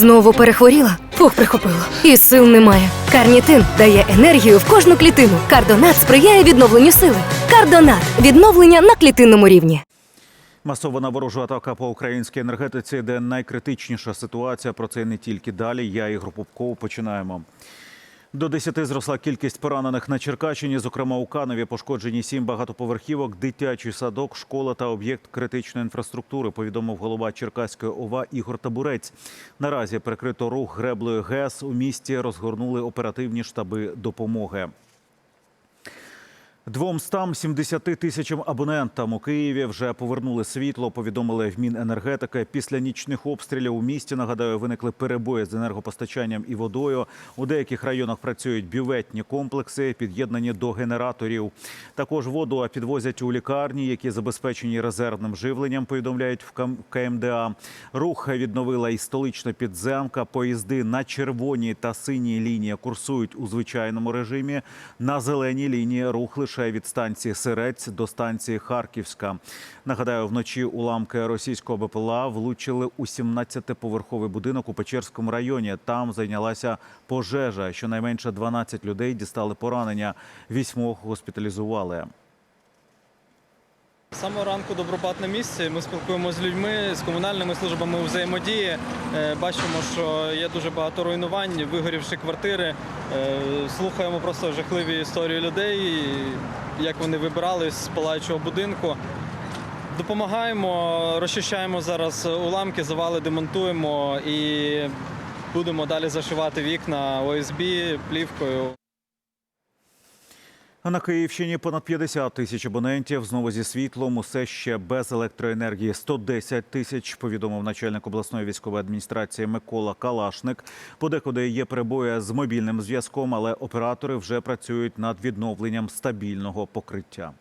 Знову перехворіла? Фух, прихопило. І сил немає. Карнітин дає енергію в кожну клітину. Кардонат сприяє відновленню сили. Кардонат відновлення на клітинному рівні. Масована ворожа атака по українській енергетиці, де найкритичніша ситуація. Про це не тільки далі. Я і групу Починаємо. До 10 зросла кількість поранених на Черкащині. Зокрема, у Канові пошкоджені сім багатоповерхівок, дитячий садок, школа та об'єкт критичної інфраструктури. Повідомив голова Черкаської ОВА Ігор Табурець. Наразі прикрито рух греблею ГЕС. У місті розгорнули оперативні штаби допомоги. 270 тисячам абонентам у Києві вже повернули світло. Повідомили в Міненергетики. Після нічних обстрілів у місті нагадаю, виникли перебої з енергопостачанням і водою. У деяких районах працюють бюветні комплекси, під'єднані до генераторів. Також воду підвозять у лікарні, які забезпечені резервним живленням. Повідомляють в КМДА. Рух відновила і столична підземка. Поїзди на червоній та синій лінії курсують у звичайному режимі. На зеленій лінії рух лише від станції Сирець до станції Харківська. Нагадаю, вночі уламки російського БПЛА влучили у 17-поверховий будинок у Печерському районі. Там зайнялася пожежа. Щонайменше 12 людей дістали поранення. Вісьмох госпіталізували. З самого ранку добропат на місці. Ми спілкуємося з людьми, з комунальними службами взаємодії. Е, Бачимо, що є дуже багато руйнувань, вигорівші квартири. Е, Слухаємо просто жахливі історії людей, як вони вибирались з палаючого будинку. Допомагаємо, розчищаємо зараз уламки, завали демонтуємо і будемо далі зашивати вікна ОСБ плівкою. На Київщині понад 50 тисяч абонентів знову зі світлом. Усе ще без електроенергії 110 тисяч. Повідомив начальник обласної військової адміністрації Микола Калашник. Подекуди є перебої з мобільним зв'язком, але оператори вже працюють над відновленням стабільного покриття.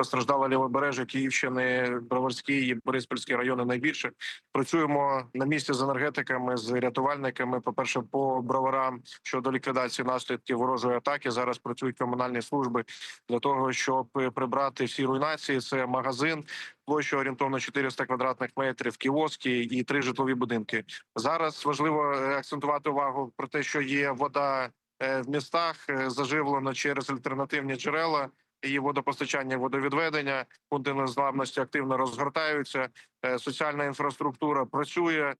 Постраждала лівобережжя Київщини, Броварський і Бориспільський райони найбільше. Працюємо на місці з енергетиками, з рятувальниками. По перше, по броварам щодо ліквідації наслідків ворожої атаки. Зараз працюють комунальні служби для того, щоб прибрати всі руйнації. Це магазин площу орієнтовно 400 квадратних метрів, кіоски і три житлові будинки. Зараз важливо е, акцентувати увагу про те, що є вода е, в містах, е, заживлено через альтернативні джерела. Її водопостачання, водовідведення, пункти незламності активно розгортаються. е, Соціальна інфраструктура працює.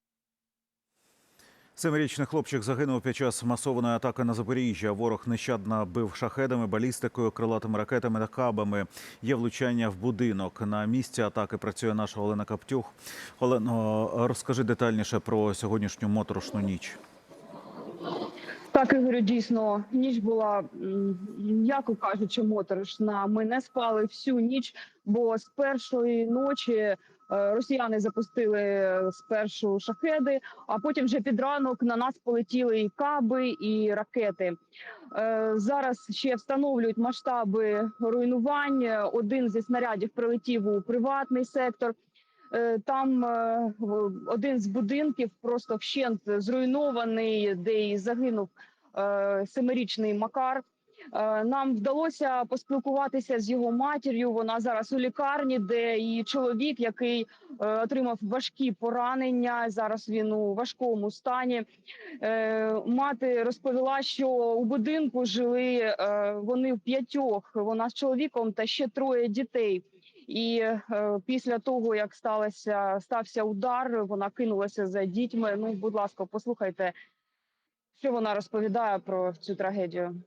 Семирічний хлопчик загинув під час масованої атаки на Запоріжжя. Ворог нещадно бив шахедами, балістикою, крилатими ракетами та кабами. Є влучання в будинок. На місці атаки працює наша Олена Каптюх. Олено, розкажи детальніше про сьогоднішню моторошну ніч. Так, Ігорю, дійсно, ніч була, м'яко кажучи, моторошна. Ми не спали всю ніч, бо з першої ночі е, росіяни запустили спершу шахеди, а потім вже під ранок на нас полетіли і каби, і ракети. Е, Зараз ще встановлюють масштаби руйнувань. Один зі снарядів прилетів у приватний сектор. Е, Там е, один з будинків просто вщент зруйнований, де і загинув е, семирічний Макар. Нам вдалося поспілкуватися з його матір'ю. Вона зараз у лікарні, де її чоловік, який отримав важкі поранення. Зараз він у важкому стані. Мати розповіла, що у будинку жили вони в п'ятьох. Вона з чоловіком та ще троє дітей. І е, після того, як сталося стався удар, вона кинулася за дітьми. Ну, будь ласка, послухайте, що вона розповідає про цю трагедію.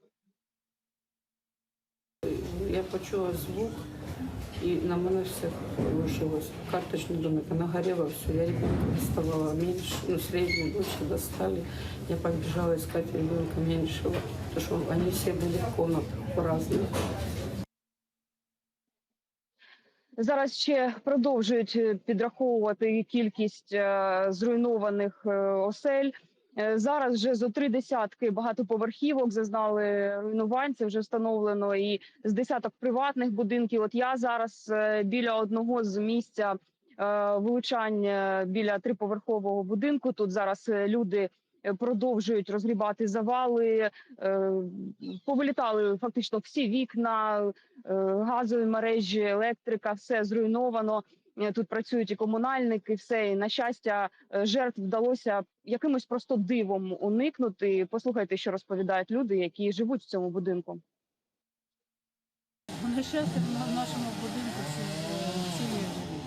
Я почула звук, и на мене все рушилось. Карточный домик, она горела все. Я ребенка доставала меньше, ну, среднюю дочь достали. Я побежала искать ребенка меньшего, потому что они все были в комнатах по-разному. Зараз ще продовжують е, підраховувати кількість е, зруйнованих е, осель. Зараз вже зо три десятки багатоповерхівок зазнали руйнувань. Це вже встановлено і з десяток приватних будинків. От я зараз біля одного з місця влучання біля триповерхового будинку. Тут зараз люди продовжують розгрібати завали. е, Повилітали фактично всі вікна, е, газові мережі, електрика, все зруйновано. Е, Тут працюють і комунальники, все. І на щастя, е, жертв вдалося якимось просто дивом уникнути. Послухайте, що розповідають люди, які живуть в цьому будинку. На щастя, в нашому будинку всі, е, всі є живі.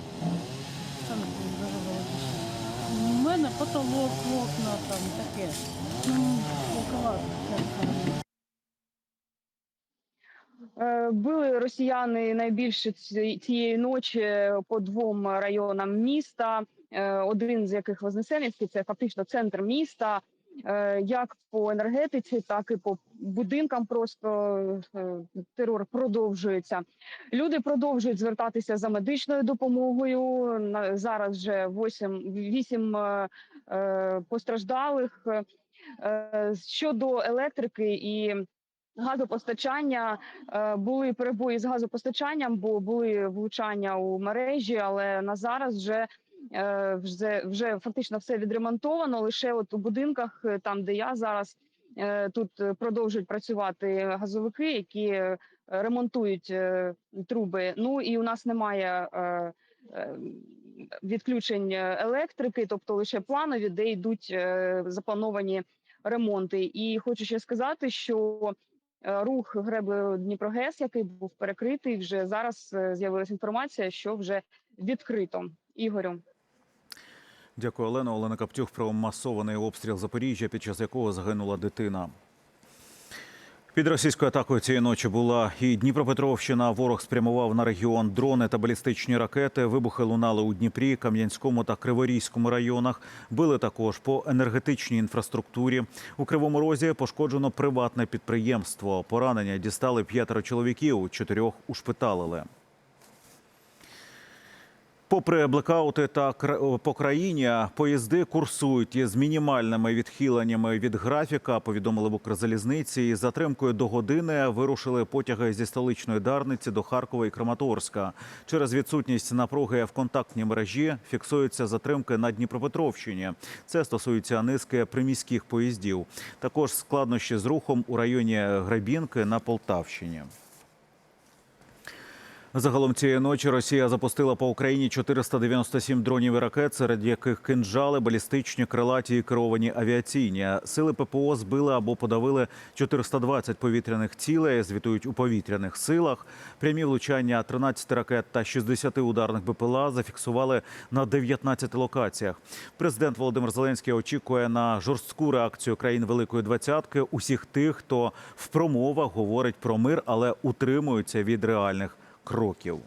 Це не дуже велике щастя. У мене потолок, вікна там таке. Ну. Е, Били росіяни найбільше цієї ночі по двом районам міста. е, Один з яких Вознесенівський, це фактично центр міста. Е, Як по енергетиці, так і по будинкам. Просто е, терор продовжується. Люди продовжують звертатися за медичною допомогою. Зараз вже 8, 8 е, постраждалих. Щодо електрики і газопостачання були перебої з газопостачанням, бо були влучання у мережі, але на зараз вже. Е, Вже вже фактично все відремонтовано. Лише от у будинках, е, там де я зараз, е, тут продовжують працювати газовики, які ремонтують труби. Ну і у нас немає відключень електрики, тобто лише планові, де йдуть заплановані ремонти. І хочу ще сказати, що рух греблею Дніпрогес, який був перекритий, вже зараз з'явилася інформація, що вже відкрито. Ігорю. Дякую, Олено. Олена Каптюх про масований обстріл Запоріжжя, під час якого загинула дитина. Під російською атакою цієї ночі була і Дніпропетровщина. Ворог спрямував на регіон дрони та балістичні ракети. Вибухи лунали у Дніпрі, Кам'янському та Криворізькому районах. Били також по енергетичній інфраструктурі. У Кривому Розі пошкоджено приватне підприємство. Поранення дістали п'ятеро чоловіків, чотирьох ушпиталили. Попри блекаути та по країні, поїзди курсують із мінімальними відхиленнями від графіка. Повідомили в Укрзалізниці. Із затримкою до години вирушили потяги зі столичної Дарниці до Харкова і Краматорська. Через відсутність напруги в контактній мережі фіксуються затримки на Дніпропетровщині. Це стосується низки приміських поїздів. Також складнощі з рухом у районі Гребінки на Полтавщині. Загалом цієї ночі Росія запустила по Україні 497 дронів і ракет, серед яких кинжали, балістичні, крилаті і керовані авіаційні. Сили ППО збили або подавили 420 повітряних цілей. Звітують у повітряних силах. Прямі влучання 13 ракет та 60 ударних БПЛА зафіксували на 19 локаціях. Президент Володимир Зеленський очікує на жорстку реакцію країн Великої Двадцятки. Усіх тих, хто в промовах говорить про мир, але утримуються від реальних кроків.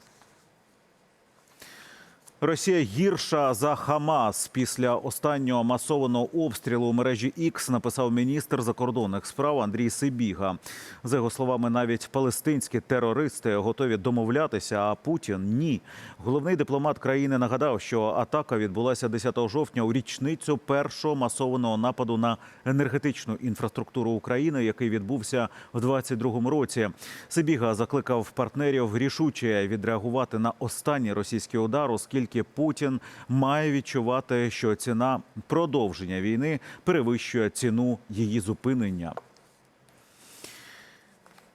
Росія гірша за Хамас після останнього масованого обстрілу у мережі X, написав міністр закордонних справ Андрій Сибіга. За його словами, навіть палестинські терористи готові домовлятися, а Путін ні. Головний дипломат країни нагадав, що атака відбулася 10 жовтня у річницю першого масованого нападу на енергетичну інфраструктуру України, який відбувся в 22-му році. Сибіга закликав партнерів рішуче відреагувати на останній російський удар, оскільки Путін має відчувати, що ціна продовження війни перевищує ціну її зупинення.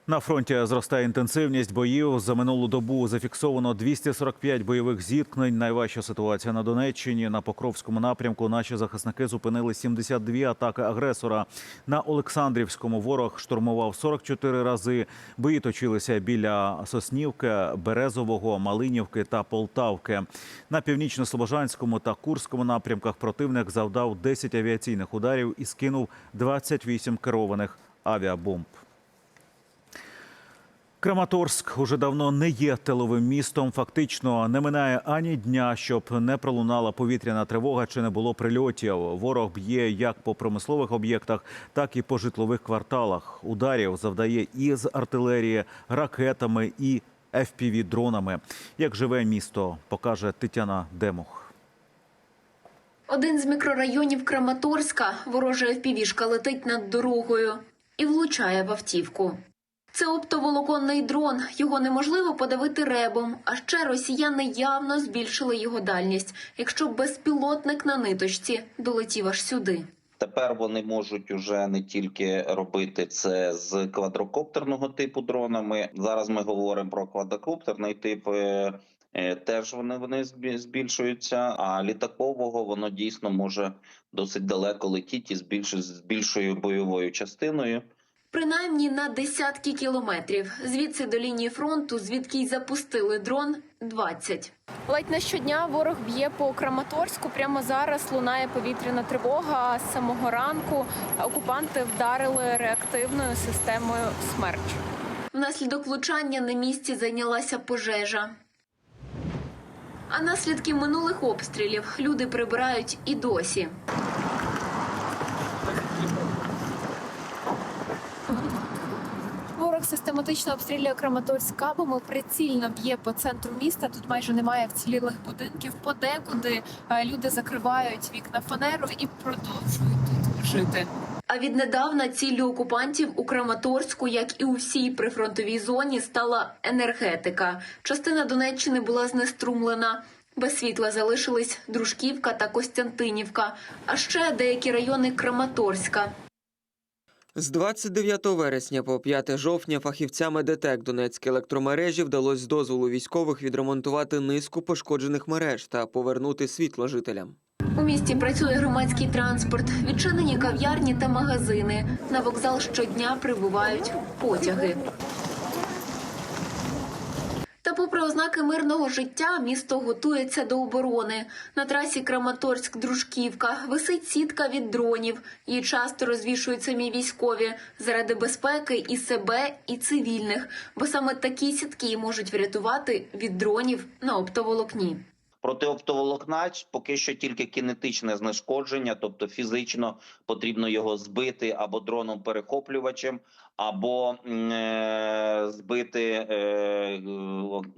На фронті зростає інтенсивність боїв. За минулу добу зафіксовано 245 бойових зіткнень. Найважча ситуація на Донеччині. На Покровському напрямку наші захисники зупинили 72 атаки агресора. На Олександрівському ворог штурмував 44 рази. Бої точилися біля Соснівки, Березового, Малинівки та Полтавки. На північно-слобожанському та Курському напрямках противник завдав 10 авіаційних ударів і скинув 28 керованих авіабомб. Краматорськ уже давно не є тиловим містом. Фактично не минає ані дня, щоб не пролунала повітряна тривога чи не було прильотів. Ворог б'є як по промислових об'єктах, так і по житлових кварталах. Ударів завдає і з артилерії, ракетами і fpv дронами Як живе місто, покаже Тетяна Демух. Один з мікрорайонів Краматорська ворожа впівішка летить над дорогою і влучає в автівку. Це оптоволоконний дрон. Його неможливо подавити ребом. А ще росіяни явно збільшили його дальність, якщо безпілотник на ниточці долетів аж сюди. Тепер вони можуть уже не тільки робити це з квадрокоптерного типу дронами. Зараз ми говоримо про квадрокоптерний тип. е, е, теж вони, вони збільшуються. А літакового воно дійсно може досить далеко летіти з більш з більшою бойовою частиною. Принаймні на десятки кілометрів. Звідси до лінії фронту, звідки й запустили дрон, 20. Ледь не щодня ворог б'є по Краматорську. Прямо зараз лунає повітряна тривога. З самого ранку окупанти вдарили реактивною системою смерч. Внаслідок влучання на місці зайнялася пожежа. А наслідки минулих обстрілів люди прибирають і досі. Систематично обстрілює Краматорськ кабами, прицільно б'є по центру міста. Тут майже немає вцілілих будинків. Подекуди е, люди закривають вікна фанерою і продовжують тут жити. А віднедавна ціллю окупантів у Краматорську, як і у всій прифронтовій зоні, стала енергетика. Частина Донеччини була знеструмлена. Без світла залишились Дружківка та Костянтинівка, а ще деякі райони Краматорська. З 29 вересня по 5 жовтня фахівцями ДТЕК Донецької електромережі вдалося з дозволу військових відремонтувати низку пошкоджених мереж та повернути світло жителям. У місті працює громадський транспорт, відчинені кав'ярні та магазини. На вокзал щодня прибувають потяги. Та попри ознаки мирного життя, місто готується до оборони. На трасі Краматорськ-Дружківка висить сітка від дронів. Її часто розвішують самі військові заради безпеки і себе, і цивільних. Бо саме такі сітки можуть врятувати від дронів на оптоволокні. Проти оптоволокна поки що тільки кінетичне знешкодження, тобто фізично потрібно його збити або дроном перехоплювачем, або е, збити е, е,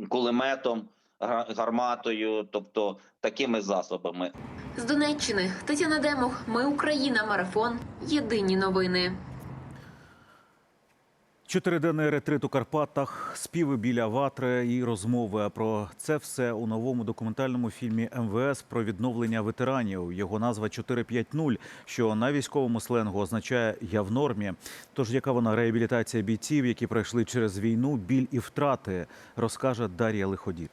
кулеметом, га- гарматою, тобто такими засобами. З Донеччини Тетяна Демух. Ми Україна. Марафон. Єдині новини. Чотириденний ретрит у Карпатах, співи біля ватри і розмови про це все у новому документальному фільмі МВС про відновлення ветеранів. Його назва 450, що на військовому сленгу означає Я в нормі. Тож яка вона реабілітація бійців, які пройшли через війну, біль і втрати, розкаже Дар'я Лиходіт.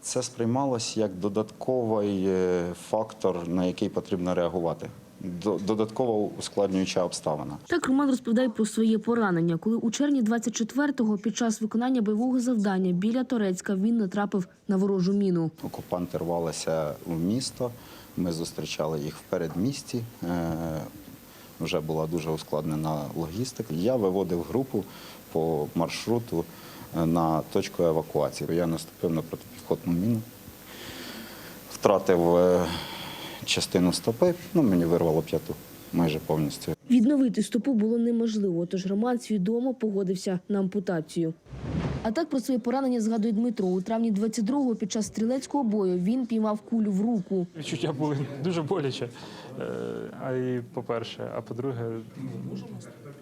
Це сприймалось як додатковий е, фактор, на який потрібно реагувати. До- Додаткова ускладнююча обставина. Так Роман розповідає про своє поранення, коли у червні 24-го під час виконання бойового завдання біля Торецька він натрапив на ворожу міну. Окупанти рвалися в місто. Ми зустрічали їх в передмісті. Е, Вже була дуже ускладнена логістика. Я виводив групу по маршруту е, на точку евакуації. Я наступив на протипіхотну міну, втратив е, частину стопи, ну мені вирвало п'яту майже повністю. Відновити стопу було неможливо, тож Роман свідомо погодився на ампутацію. А так про своє поранення згадує Дмитро. У травні 22-го під час стрілецького бою він піймав кулю в руку. Відчуття були дуже боляче. Е, А і по-перше, а по-друге,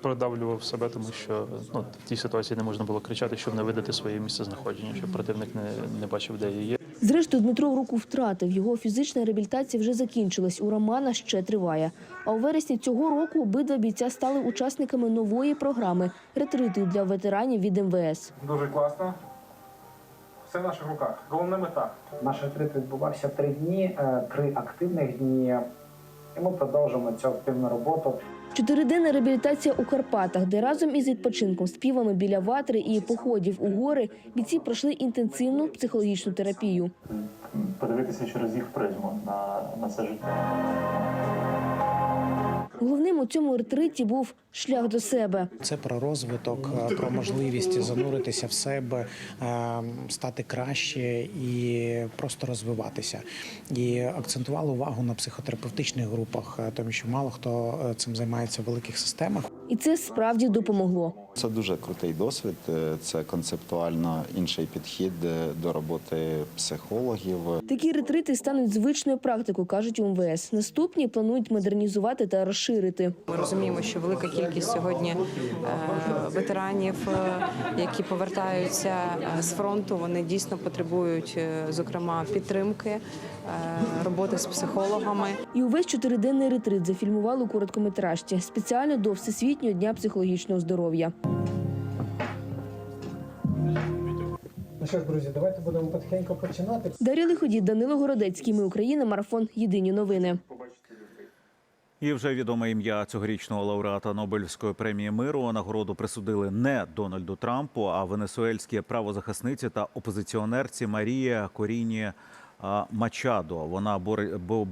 продавлював себе, тому що ну, в тій ситуації не можна було кричати, щоб не видати своє місце знаходження, щоб противник не, не бачив, де я є. Зрештою, Дмитро руку втратив. Його фізична реабілітація вже закінчилась. У Романа ще триває. А у вересні цього року обидва бійця стали учасниками нової програми ретриту для ветеранів від МВС. Дуже класно. Все в наших руках. Головна мета. Наш ретрит відбувався три дні, е, три активних дні. І ми продовжимо цю активну роботу. Чотириденна реабілітація у Карпатах, де разом із відпочинком, співами біля ватри і походів у гори бійці пройшли інтенсивну психологічну терапію. Подивитися через їх призму на, на це життя. Головним у цьому ретриті був шлях до себе. Це про розвиток, е, про можливість зануритися в себе, е, стати краще і просто розвиватися. І акцентували увагу на психотерапевтичних групах, е, тому що мало хто цим займається в великих системах. І це справді допомогло. Це дуже крутий досвід. е, Це концептуально інший підхід е, до роботи психологів. Такі ретрити стануть звичною практикою, кажуть у МВС. Наступні планують модернізувати та розширити. Ми розуміємо, що велика кількість сьогодні е, ветеранів, які повертаються з фронту, вони дійсно потребують, зокрема, підтримки, роботи з психологами. І увесь чотириденний ретрит зафільмували у короткометражці спеціально до Всесвітнього дня психологічного здоров'я. Що ж, друзі, давайте будемо потихеньку починати. Дар'я Лиходіт, Данило Городецький. Ми Україна. Марафон. Єдині новини. І вже відоме ім'я цьогорічного лауреата Нобелівської премії миру. Нагороду присудили не Дональду Трампу, а венесуельській правозахисниці та опозиціонерці Марія Коріні Мачадо. Вона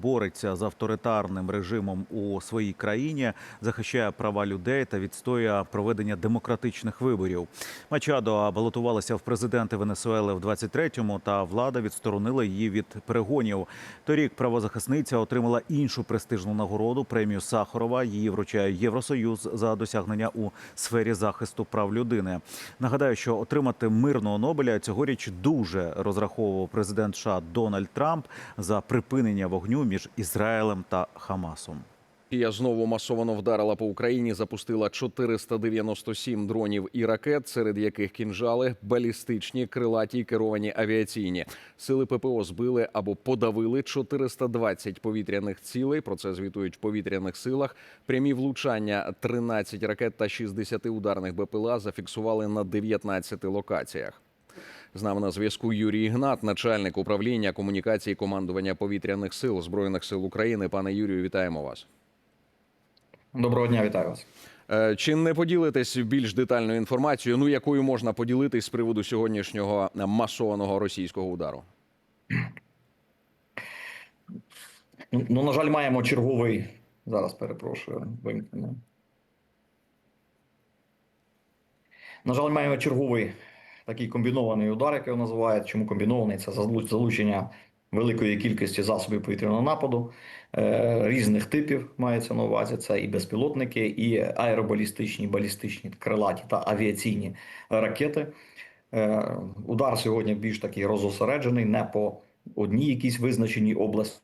бореться з авторитарним режимом у своїй країні, захищає права людей та відстоює проведення демократичних виборів. Мачадо балотувалася в президенти Венесуели в 23-му, та влада відсторонила її від перегонів. Торік правозахисниця отримала іншу престижну нагороду премію Сахарова. Її вручає Євросоюз за досягнення у сфері захисту прав людини. Нагадаю, що отримати мирного Нобеля цьогоріч дуже розраховував президент США Дональд Трамп за припинення вогню між Ізраїлем та Хамасом. Росія знову масовано вдарила по Україні, запустила 497 дронів і ракет, серед яких кінжали, балістичні, крилаті й керовані авіаційні. Сили ППО збили або подавили 420 повітряних цілей. Про це звітують в повітряних силах. Прямі влучання 13 ракет та 60 ударних БПЛА зафіксували на 19 локаціях. З нами на зв'язку Юрій Ігнат, начальник управління комунікації командування повітряних сил збройних сил України. Пане Юрію, вітаємо вас. Доброго дня, вітаю вас. Е, Чи не поділитесь більш детальною інформацією, ну якою можна поділитись з приводу сьогоднішнього масованого російського удару? Ну, на жаль, маємо черговий. Зараз перепрошую, вимкнемо. На жаль, маємо черговий такий комбінований удар, як його називають. Чому комбінований? Це залу- залучення великої кількості засобів повітряного нападу е, різних типів мається на увазі. Це і безпілотники, і аеробалістичні, балістичні, крилаті та авіаційні ракети. Е, удар сьогодні більш такий розосереджений, не по одній якійсь визначеній області,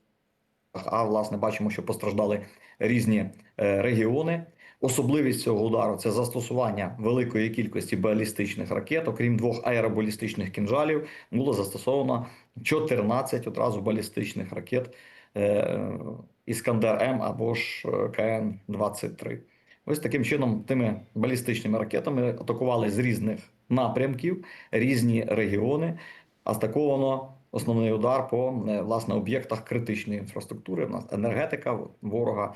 а власне бачимо, що постраждали різні е, регіони. Особливість цього удару це застосування великої кількості балістичних ракет. Окрім двох аеробалістичних кінжалів, було застосовано 14 одразу балістичних ракет е, Іскандер М або ж е, КН 23 Ось таким чином, тими балістичними ракетами атакували з різних напрямків різні регіони. Атаковано основний удар по е, власне об'єктах критичної інфраструктури. У нас енергетика ворога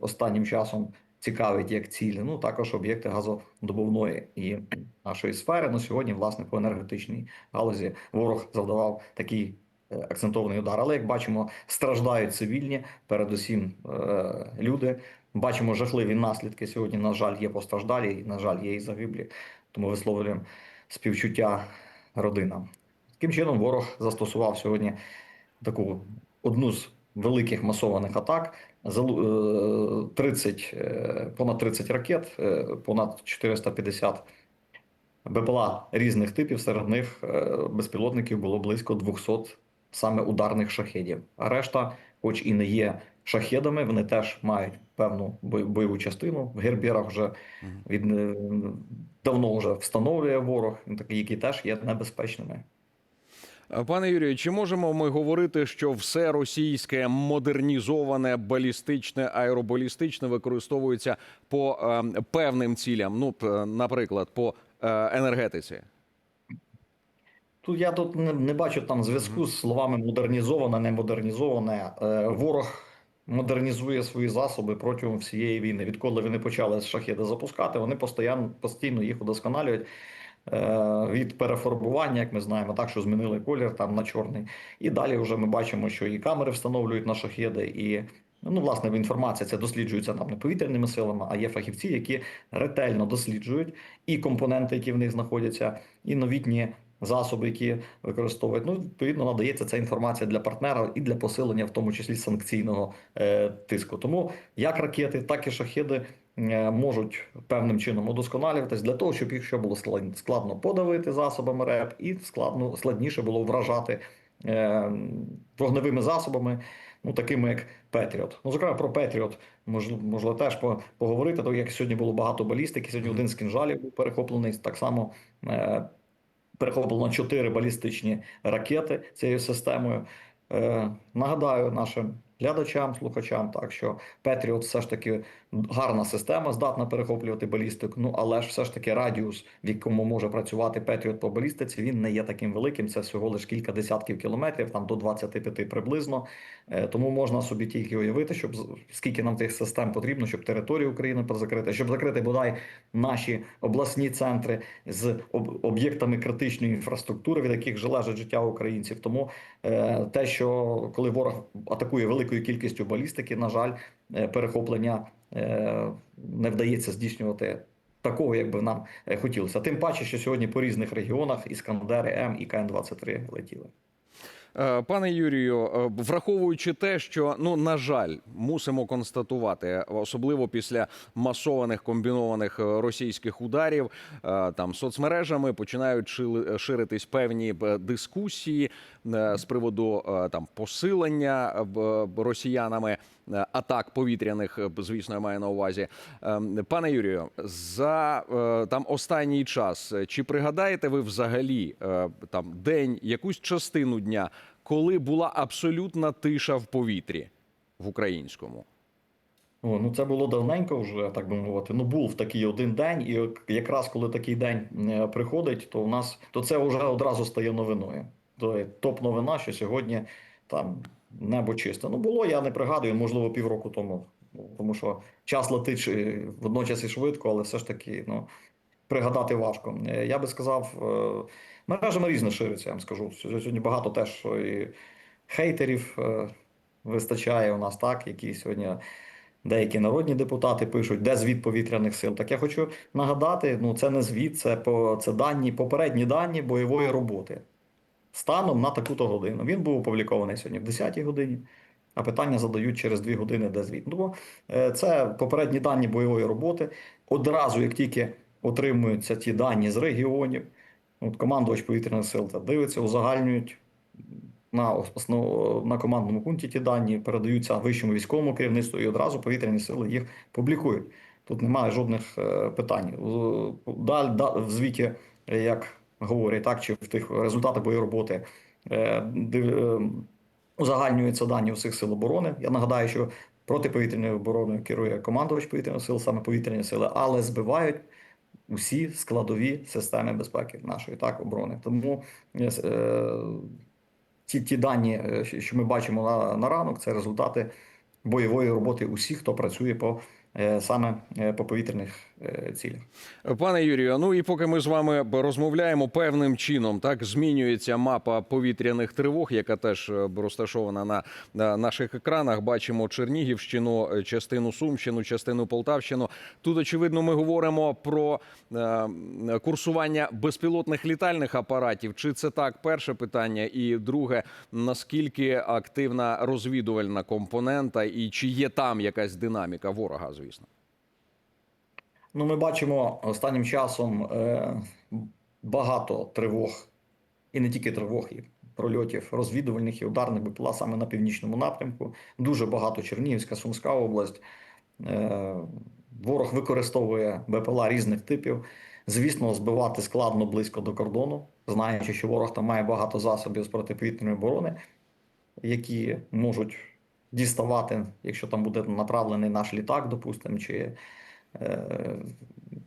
останнім часом цікавить як цілі. Ну також об'єкти газодобувної і нашої сфери. Ну сьогодні, власне, по енергетичній галузі ворог завдавав такий е, акцентований удар. Але як бачимо, страждають цивільні, передусім е, люди. Бачимо жахливі наслідки. Сьогодні, на жаль, є постраждалі, і, на жаль, є і загиблі. Тому висловлюємо співчуття родинам. Таким чином, ворог застосував сьогодні таку одну з великих масованих атак. Залу- е, 30, е, понад 30 ракет, е, понад 450 БПЛА різних типів. Серед них безпілотників було близько 200 саме ударних шахедів. А решта, хоч і не є шахедами, вони теж мають певну бойову частину. В гербірах вже від давно вже встановлює ворог, такі, які теж є небезпечними. Пане Юрію, чи можемо ми говорити, що все російське модернізоване балістичне аеробалістичне використовується по е, певним цілям? Ну, наприклад, по е, енергетиці? Тут я тут не, не бачу там зв'язку з словами модернізоване, не модернізоване. Е, ворог модернізує свої засоби протягом всієї війни. Відколи вони почали шахеди запускати, вони постійно, постійно їх удосконалюють. Е, від перефарбування, як ми знаємо, так що змінили колір там на чорний. І далі вже ми бачимо, що і камери встановлюють на шахеди, і ну, власне, інформація ця досліджується там не повітряними силами, а є фахівці, які ретельно досліджують і компоненти, які в них знаходяться, і новітні засоби, які використовують. Ну, відповідно, надається ця інформація для партнера і для посилення, в тому числі санкційного е, тиску. Тому як ракети, так і шахеди е, можуть певним чином удосконалюватись для того, щоб їх ще було склад- складно подавити засобами РЕП, і складно складніше було вражати е, вогневими засобами. Ну, такими як Петріот. Ну, зокрема, про Петріот можливо, теж по- поговорити, так як сьогодні було багато балістики. Сьогодні один з кінжалів був перехоплений. Так само е, перехоплено чотири балістичні ракети цією системою. Е, нагадаю нашим глядачам, слухачам, так що Петріот все ж таки гарна система, здатна перехоплювати балістику. Ну але ж все ж таки радіус, в якому може працювати Петріот по балістиці, він не є таким великим. Це всього лише кілька десятків кілометрів, там до 25 приблизно. Е, Тому можна собі тільки уявити, щоб скільки нам тих систем потрібно, щоб територію України закрити, щоб закрити бодай наші обласні центри з об'єктами критичної інфраструктури, від яких залежить життя українців. Тому е, те, що коли ворог атакує великою кількістю балістики, на жаль, е, перехоплення не вдається здійснювати. Такого, як би нам е, хотілося. Тим паче, що сьогодні по різних регіонах іскандери М і КН-23 летіли. Е, Пане Юрію, е, враховуючи те, що ну на жаль, мусимо констатувати, особливо після масованих комбінованих е, російських ударів, е, там соцмережами починають ширитись певні е, дискусії е, з приводу е, там посилення е, росіянами е, атак повітряних, е, звісно, я маю на увазі. Е, Пане Юрію, за е, там останній час е, чи пригадаєте ви взагалі е, там день, якусь частину дня, коли була абсолютна тиша в повітрі в українському? О, ну це було давненько вже, так би мовити. Ну був такий один день, і якраз коли такий день е, приходить, то у нас то це вже одразу стає новиною. Топ-новина, що сьогодні там небо чисте. Ну було, я не пригадую, можливо, півроку тому. Тому що час летить е, водночас і швидко, але все ж таки, ну пригадати важко. Е, Я би сказав, е, мережами різно шириться, я вам скажу. Сьогодні багато теж і хейтерів вистачає у нас, так, які сьогодні деякі народні депутати пишуть, де звіт повітряних сил. Так я хочу нагадати: ну це не звіт, це по це дані, попередні дані бойової роботи. Станом на таку-то годину. Він був опублікований сьогодні в 10-й годині, а питання задають через 2 години, де звіт. Ну, е, це попередні дані бойової роботи. Одразу, як тільки отримуються ті дані з регіонів, от командувач повітряних сил та дивиться, узагальнюють на на командному пункті ті дані, передаються вищому військовому керівництву, і одразу повітряні сили їх публікують. Тут немає жодних е, питань. Даль, в звіті, як говорять, так чи в тих результатах бойової роботи е, е, узагальнюються дані усіх сил оборони. Я нагадаю, що протиповітряною обороною керує командувач повітряних сил, саме повітряні сили, але збивають усі складові системи безпеки нашої так оборони. Тому е, ті, ті дані, е, що ми бачимо на, на ранок, це результати бойової роботи усіх, хто працює по е, саме е, по повітряних е, цілях. Пане Юрію, ну і поки ми з вами розмовляємо певним чином, так змінюється мапа повітряних тривог, яка теж е, розташована на, на наших екранах. Бачимо Чернігівщину, е, частину Сумщину, частину Полтавщину. Тут очевидно, ми говоримо про е, курсування безпілотних літальних апаратів. Чи це так? Перше питання, і друге, наскільки активна розвідувальна компонента, і чи є там якась динаміка ворога, звісно. Ну, ми бачимо останнім часом е, багато тривог, і не тільки тривог, і прольотів розвідувальних і ударних БПЛА саме на північному напрямку. Дуже багато Чернігівська, Сумська область. Е, ворог використовує БПЛА різних типів. Звісно, збивати складно близько до кордону, знаючи, що ворог там має багато засобів з протиповітряної оборони, які можуть діставати, якщо там буде направлений наш літак, допустимо, чи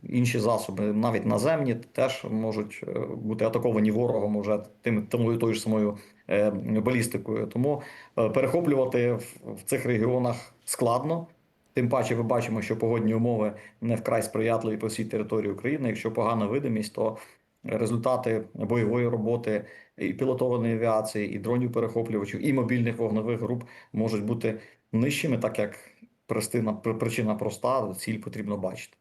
інші засоби, навіть наземні, теж можуть е, бути атаковані ворогом уже тим, тою, тою ж самою е, балістикою. Тому е, перехоплювати в цих регіонах складно. Тим паче, ми бачимо, що погодні умови не вкрай сприятливі по всій території України. Якщо погана видимість, то результати бойової роботи і пілотованої авіації, і дронів перехоплювачів, і мобільних вогневих груп можуть бути нижчими, так як причина, причина проста, ціль потрібно бачити.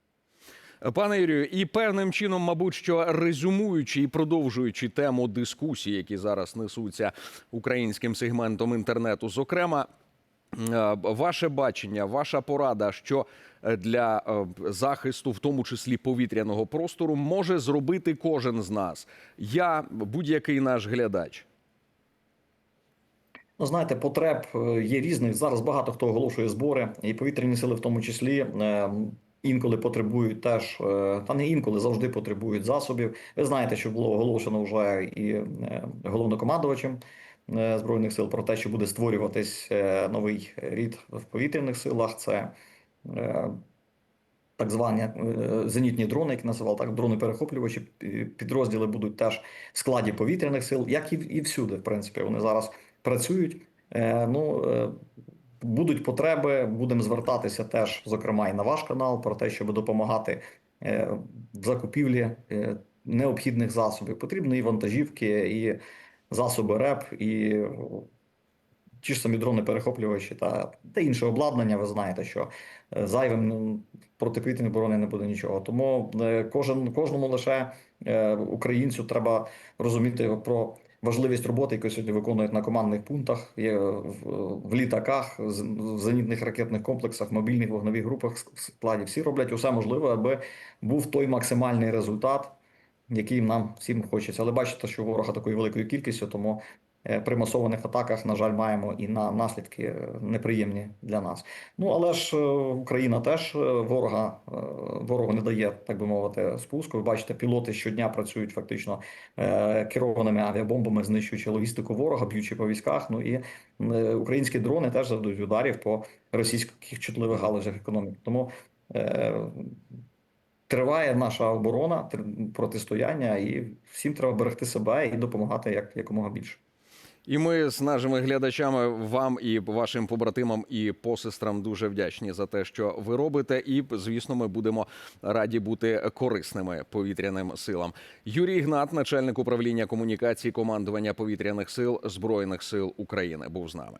Пане Юрію, і певним чином, мабуть, що резюмуючи і продовжуючи тему дискусій, які зараз несуться українським сегментом інтернету, зокрема. е, Ваше бачення, ваша порада, що для е, захисту, в тому числі повітряного простору, може зробити кожен з нас. Я будь-який наш глядач. Ну, знаєте, потреб е, є різних. Зараз багато хто оголошує збори, і повітряні сили, в тому числі, е, інколи потребують теж, е, та не інколи завжди потребують засобів. Ви знаєте, що було оголошено вже і е, головнокомандувачем збройних сил про те, що буде створюватись новий рід в повітряних силах. Це так звані зенітні дрони, які називали так, дрони-перехоплювачі. Підрозділи будуть теж в складі повітряних сил, як і всюди, в принципі, вони зараз працюють. Е, Ну, е, будуть потреби, будемо звертатися теж, зокрема, і на ваш канал про те, щоб допомагати е, в закупівлі необхідних засобів. Потрібні і вантажівки, і засоби РЕП, і ті ж самі дрони-перехоплювачі та, та інше обладнання. Ви знаєте, що зайвим протиповітряної оборони не буде нічого. Тому кожен кожному лише українцю треба розуміти про важливість роботи, яку сьогодні виконують на командних пунктах, є в, літаках, в зенітних ракетних комплексах, мобільних вогневих групах складі. Всі роблять усе можливе, аби був той максимальний результат, який нам всім хочеться. Але бачите, що ворога такою великою кількістю, тому е, при масованих атаках, на жаль, маємо і на наслідки е, неприємні для нас. Ну але ж е, Україна теж ворога ворогу не дає, так би мовити, спуску. Ви бачите, пілоти щодня працюють фактично керованими авіабомбами, знищуючи логістику ворога, б'ючи по військах. Ну і українські дрони теж завдають ударів по російських чутливих галузях економіки. Тому триває наша оборона, протистояння, і всім треба берегти себе і допомагати як якомога більше. І ми з нашими глядачами вам і вашим побратимам і посестрам дуже вдячні за те, що ви робите. І звісно, ми будемо раді бути корисними повітряним силам. Юрій Гнат, начальник управління комунікації командування повітряних сил збройних сил України, був з нами.